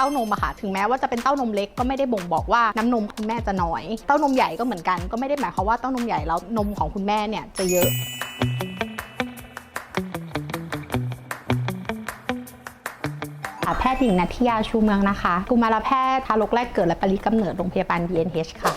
เต้านมอะค่ะ ถึงแม้ว่าจะเป็นเต้านมเล็กก็ไม่ได้บ่งบอกว่าน้ำนมคุณแม่จะน้อย เต้านมใหญ่ก็เหมือนกัน ก็ไม่ได้หมายความว่าเต้านมใหญ่แล้วนมของคุณแม่เนี่ยจะเยอะแพทย์หญิงนัทธิยาชูเมืองนะคะกุมารแพทย์ทารกแรกเกิดและปริกำเนิดโรงพยาบาล BNH ค่ะ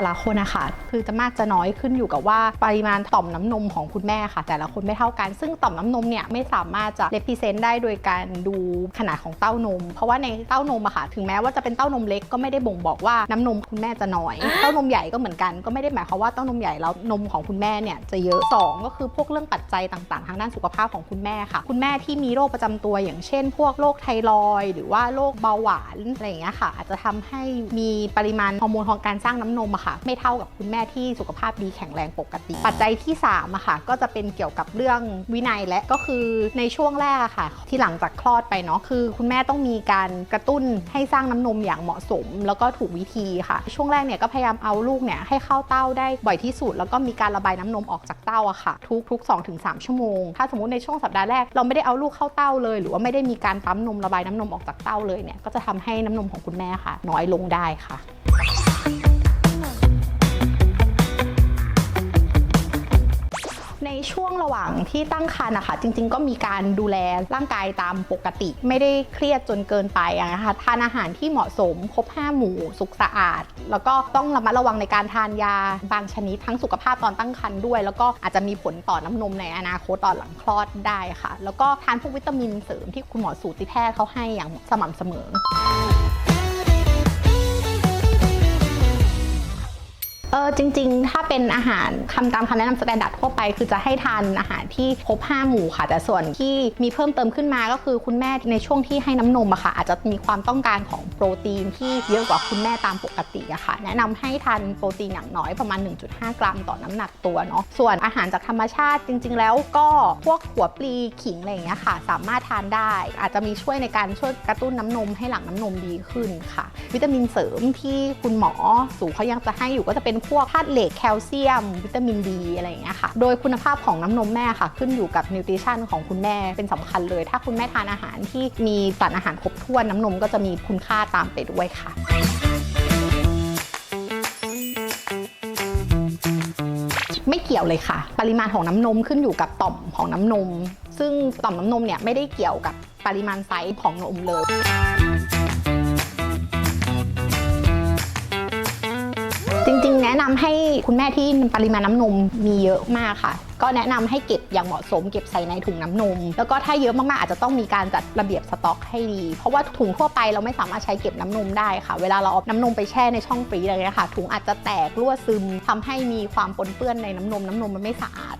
แต่ละคนอะคะคือจะมากจะน้อยขึ้นอยู่กับว่าปริมาณต่อมน้ำนมของคุณแม่ค่ะ แต่ละคนไม่เท่ากัน ซึ่งต่อมน้ำนมเนี่ยไม่สามารถจะ represent ได้โดยการดูขนาดของเต้านม เพราะว่าในเต้านมอะค่ะ ถึงแม้ว่าจะเป็นเต้านมเล็กก็ไม่ได้บ่งบอกว่าน้ำนมคุณแม่จะน้อย เต้านมใหญ่ก็เหมือนกันก็ไม่ได้หมายความว่าเต้านมใหญ่แล้วนมของคุณแม่เนี่ยจะเยอะสองก็คือพวกเรื่องปัจจัยต่างๆ ทางด้านสุขภาพของคุณแม่ค่ะ คุณแม่ที่มีโรคประจำตัวอย่างเช่น พวกโรคไทรอยหรือว่าโรคเบาหวานอะไรอย่างเงี้ยค่ะ อาจจะทำให้มีปริมาณฮอร์โมนของการสร้างน้ำนมอะค่ะไม่เท่ากับคุณแม่ที่สุขภาพดีแข็งแรงปกติ ปัจจัยที่3อะค่ะ ก็จะเป็นเกี่ยวกับเรื่องวินัยและก็คือในช่วงแรกอะค่ะ ที่หลังจากคลอดไปเนาะคือ คุณแม่ต้องมีการกระตุ้นให้สร้างน้ำนมอย่างเหมาะสม แล้วก็ถูกวิธีค่ะ ช่วงแรกเนี่ยก็พยายามเอาลูกเนี่ยให้เข้าเต้าได้บ่อยที่สุด แล้วก็มีการระบายน้ำนมออกจากเต้าอะค่ะ ทุกทุก2-3ถึง3ชั่วโมง ถ้าสมมติในช่วงสัปดาห์แรกเราไม่ได้เอาลูกเข้าเต้าเลย หรือว่าไม่ได้มีการปั๊มนมระบายน้ำนมออกจากเต้าเลยเนี่ยก็จะทำให้น้ำนมของคุณแม่ค่ะ น้อยลงได้ค่ะ ช่วงระหว่างที่ตั้งครรภ์นะคะจริง ๆ ก็มีการดูแลร่างกายตามปกติ ไม่ได้เครียดจนเกินไปนะคะทานอาหารที่เหมาะสมครบ5หมู่สุขสะอาด แล้วก็ต้องระมัดระวังในการทานยาบางชนิดทั้งสุขภาพตอนตั้งครรภ์ด้วย แล้วก็อาจจะมีผลต่อน้ำนมในอนาคตตอนหลังคลอดได้ค่ะ แล้วก็ทานพวกวิตามินเสริมที่คุณหมอสูติแพทย์เขาให้อย่างสม่ำเสมอ เออจริง ๆ ถ้าเป็นอาหารคำตามคำแนะนำสแตนดาร์ดทั่วไป คือจะให้ทานอาหารที่ครบ5หมู่ค่ะ แต่ส่วนที่มีเพิ่มเติมขึ้นมาก็คือคุณแม่ในช่วงที่ให้น้ำนมอะค่ะ อาจจะมีความต้องการของโปรตีนที่เยอะกว่าคุณแม่ตามปกติอะค่ะ แนะนำให้ทานโปรตีนอย่างน้อยประมาณ 1.5 กรัมต่อน้ำหนักตัวเนาะส่วนอาหารจากธรรมชาติจริง ๆ แล้วก็พวกหัวปลีขิงอะไรอย่างเงี้ยค่ะ สามารถทานได้ อาจจะมีช่วยในการช่วยกระตุ้นน้ำนมให้หลั่งน้ำนมดีขึ้นค่ะ วิตามินเสริมที่คุณหมอสูเขายังจะให้อยู่ก็จะเป็นพวกธาตุเหล็กแคลเซียม วิตามินดีอะไรอย่างเงี้ยค่ะ โดยคุณภาพของน้ำนมแม่ค่ะ ขึ้นอยู่กับนิวทริชั่นของคุณแม่เป็นสำคัญเลย ถ้าคุณแม่ทานอาหารที่มีสารอาหารครบถ้วนน้ำนมก็จะมีคุณค่าตามไปด้วยค่ะไม่เกี่ยวเลยค่ะ ปริมาณของน้ำนมขึ้นอยู่กับต่อมของน้ำนม ซึ่งต่อมน้ำนมเนี่ยไม่ได้เกี่ยวกับปริมาณไซส์ของนมเลย คุณแม่ที่ปริมาณน้ำนมมีเยอะมากค่ะ ก็แนะนำให้เก็บอย่างเหมาะสมเก็บใส่ในถุงน้ำนม แล้วก็ถ้าเยอะมากๆอาจจะต้องมีการจัดระเบียบสต็อกให้ดี เพราะว่าถุงทั่วไปเราไม่สามารถใช้เก็บน้ำนมได้ค่ะ เวลาเราเอาน้ำนมไปแช่ในช่องฟรีอะไรเงี้ยค่ะ ถุงอาจจะแตกรั่วซึมทำให้มีความปนเปื้อนในน้ำนมน้ำนมมันไม่สะอาด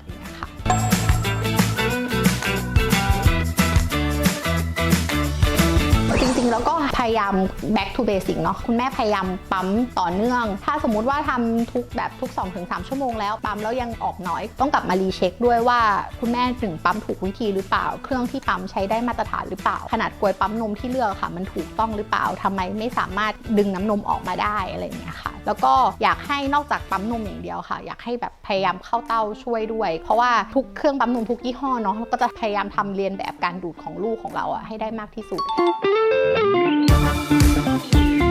ายาม back to basic เนาะคุณแม่พยายามปั๊มต่อเนื่อง ถ้าสมมุติว่าทำทุกแบบทุก 2-3 ชั่วโมงแล้วปั๊มแล้วยังออกน้อย ต้องกลับมารีเช็คด้วยว่าคุณแม่ถึงปั๊มถูกวิธีหรือเปล่า เครื่องที่ปั๊มใช้ได้มาตรฐานหรือเปล่า ขนาดกลวยปั๊มนมที่เลือกค่ะ มันถูกต้องหรือเปล่าทำไมไม่สามารถดึงน้ำนมออกมาได้อะไรอย่างเงี้ยค่ะ แล้วก็อยากให้นอกจากปั๊มนมอย่างเดียวค่ะ อยากให้แบบพยายามเข้าเต้าช่วยด้วย เพราะว่าทุกเครื่องปั๊มนมทุกยี่ห้อเนาะก็จะพยายามทำเรียนแบบการดูดของลูกของเราอะให้ได้มากที่สุด ฉันก็รู้ว่า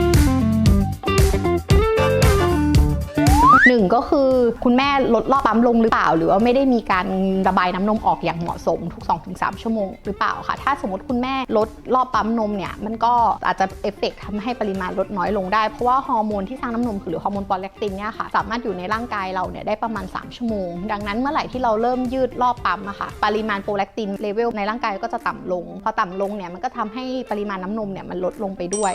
หนึ่งก็คือคุณแม่ลดรอบปั๊มลงหรือเปล่า หรือว่าไม่ได้มีการระบายน้ำนมออกอย่างเหมาะสมทุก 2-3 ชั่วโมงหรือเปล่าค่ะ ถ้าสมมติคุณแม่ลดรอบปั๊มนมเนี่ยมันก็อาจจะเอฟเฟกต์ทำให้ปริมาณลดน้อยลงได้ เพราะว่าฮอร์โมนที่สร้างน้ำนมหรือฮอร์โมนโปรแลคตินเนี่ยค่ะสามารถอยู่ในร่างกายเราเนี่ยได้ประมาณ 3 ชั่วโมง ดังนั้นเมื่อไหร่ที่เราเริ่มยืดรอบปั๊มอะค่ะปริมาณโปรแลคตินเลเวลในร่างกายก็จะต่ำลง พอต่ำลงเนี่ยมันก็ทำให้ปริมาณน้ำนมเนี่ยมันลดลงไปด้วย